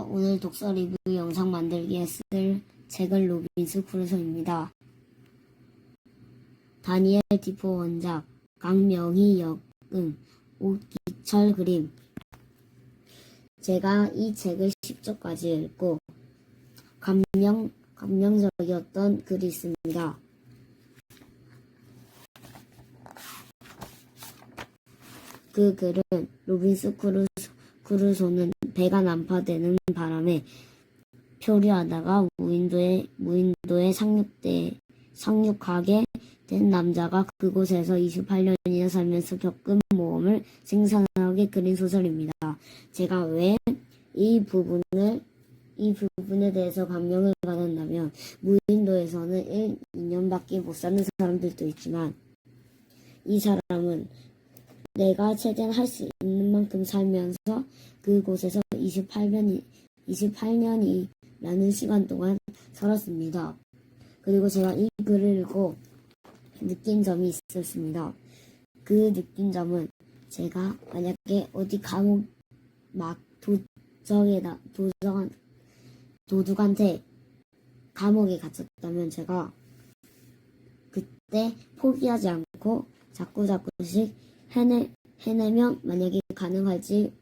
오늘 독서 리뷰 영상 만들기에 쓸 책은 로빈스 크루소입니다. 다니엘 디포 원작, 강명희 역음, 오기철 그림. 제가 이 책을 10조까지 읽고 감명, 감명적이었던 글이 있습니다. 그 글은 로빈스 크루소, 크루소는 배가 난파되는 바람에 표류하다가 무인도에 무인도에 상륙돼 상륙하게 된 남자가 그곳에서 28년이나 살면서 겪은 모험을 생생하게 그린 소설입니다. 제가 왜 이 부분을 이 부분에 대해서 감명을 받았냐면 무인도에서는 1, 2년밖에 못 사는 사람들도 있지만 이 사람은 내가 최대한 할 수 있는 만큼 살면서 그곳에서 28년이 28년이라는 시간 동안 살았습니다. 그리고 제가 이 글을 읽고 느낀 점이 있었습니다. 그 느낀 점은 제가 만약에 어디 감옥 막 도적에다 도적 도둑한테 감옥에 갇혔다면 제가 그때 포기하지 않고 자꾸 자꾸씩 해내 해내면 만약에 가능할지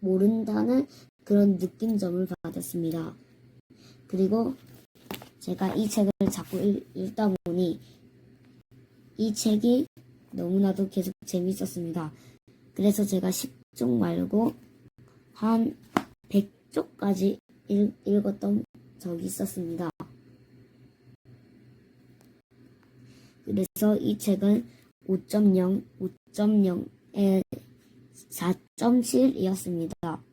모른다는 그런 느낌점을 받았습니다. 그리고 제가 이 책을 자꾸 읽, 읽다 보니 이 책이 너무나도 계속 재밌었습니다. 그래서 제가 10쪽 말고 한 100쪽까지 읽, 읽었던 적이 있었습니다. 그래서 이 책은 5.0, 5.0에 4.7이었습니다.